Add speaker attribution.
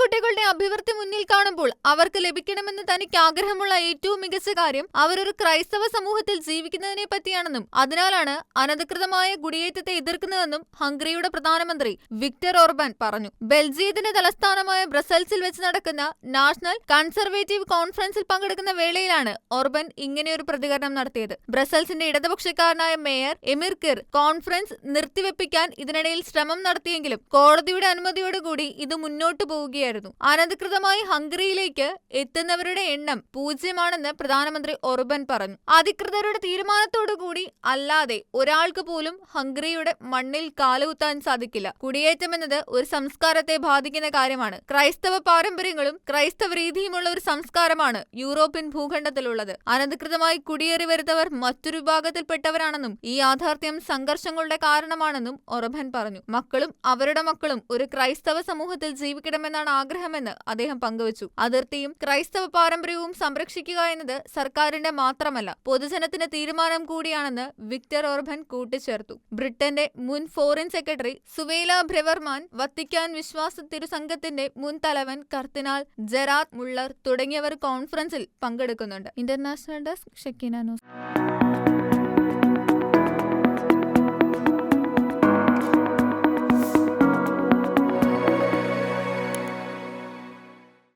Speaker 1: കുട്ടികളുടെ അഭിവൃദ്ധി മുന്നിൽ കാണുമ്പോൾ അവർക്ക് ലഭിക്കണമെന്ന് തനിക്ക് ആഗ്രഹമുള്ള ഏറ്റവും മികച്ച കാര്യം അവരൊരു ക്രൈസ്തവ സമൂഹത്തിൽ ജീവിക്കുന്നതിനെ പറ്റിയാണെന്നും അതിനാലാണ് അനധികൃതമായ കുടിയേറ്റത്തെ എതിർക്കുന്നതെന്നും ഹംഗറിയുടെ പ്രധാനമന്ത്രി വിക്ടർ ഓർബാൻ പറഞ്ഞു. ബെൽജിയത്തിന്റെ തലസ്ഥാനമായ ബ്രസൽസിൽ വെച്ച് നടക്കുന്ന നാഷണൽ കൺസർവേറ്റീവ് കോൺഫറൻസിൽ പങ്കെടുക്കുന്ന വേളയിലാണ് ഓർബൻ ഇങ്ങനെയൊരു പ്രതികരണം നടത്തിയത്. ബ്രസൽസിന്റെ ഇടതുപക്ഷക്കാരനായ മേയർ എമിർ കിർ കോൺഫറൻസ് നിർത്തിവെപ്പിക്കാൻ ഇതിനിടയിൽ ശ്രമം നടത്തിയെങ്കിലും കോടതിയുടെ അനുമതിയോടുകൂടി ഇത് മുന്നോട്ടു പോവുകയായിരുന്നു. അനധികൃതമായി ഹംഗറിയിലേക്ക് എത്തുന്നവരുടെ എണ്ണം പൂജ്യമാണെന്ന് പ്രധാനമന്ത്രി ഒർബൻ പറഞ്ഞു. അധികൃതരുടെ തീരുമാനത്തോടുകൂടി അല്ലാതെ ഒരാൾക്ക് പോലും ഹംഗറിയുടെ മണ്ണിൽ കാലുകുത്താൻ സാധിക്കില്ല. കുടിയേറ്റം എന്നത് ഒരു സംസ്കാരത്തെ ബാധിക്കുന്ന കാര്യമാണ്. ക്രൈസ്തവ പാരമ്പര്യങ്ങളും ക്രൈസ്തവ രീതിയുമുള്ള ഒരു സംസ്കാരമാണ് യൂറോപ്യൻ ഭൂഖണ്ഡത്തിലുള്ളത്. അനധികൃതമായി കുടിയേറി വരുന്നവർ മറ്റൊരു വിഭാഗത്തിൽപ്പെട്ടവരാണെന്നും ഈ യാഥാർത്ഥ്യം സംഘർഷങ്ങളുടെ കാരണമാണെന്നും ഒറബൻ പറഞ്ഞു. മക്കളും അവരുടെ മക്കളും ഒരു ക്രൈസ്തവ സമൂഹത്തിൽ ജീവിക്കണമെന്നാണ് ആഗ്രഹമെന്ന് അദ്ദേഹം പങ്കുവച്ചു. അതിർത്തിയും ക്രൈസ്തവ പാരമ്പര്യവും സംരക്ഷിക്കുക എന്നത് സർക്കാരിന്റെ മാത്രമല്ല പൊതുജനത്തിന്റെ തീരുമാനം കൂടിയാണെന്ന് വിക്ടർ ഓർബൻ കൂട്ടിച്ചേർത്തു. ബ്രിട്ടന്റെ മുൻ foreign secretary Suella Braverman Vatican വിശ്വാസ തിരുസംഘത്തിന്റെ മുൻ തലവൻ കർത്തിനാൽ ജെറാത്ത് മുള്ളർ തുടങ്ങിയവർ കോൺഫറൻസിൽ പങ്കെടുക്കുന്നുണ്ട്. International desk Shakeena news.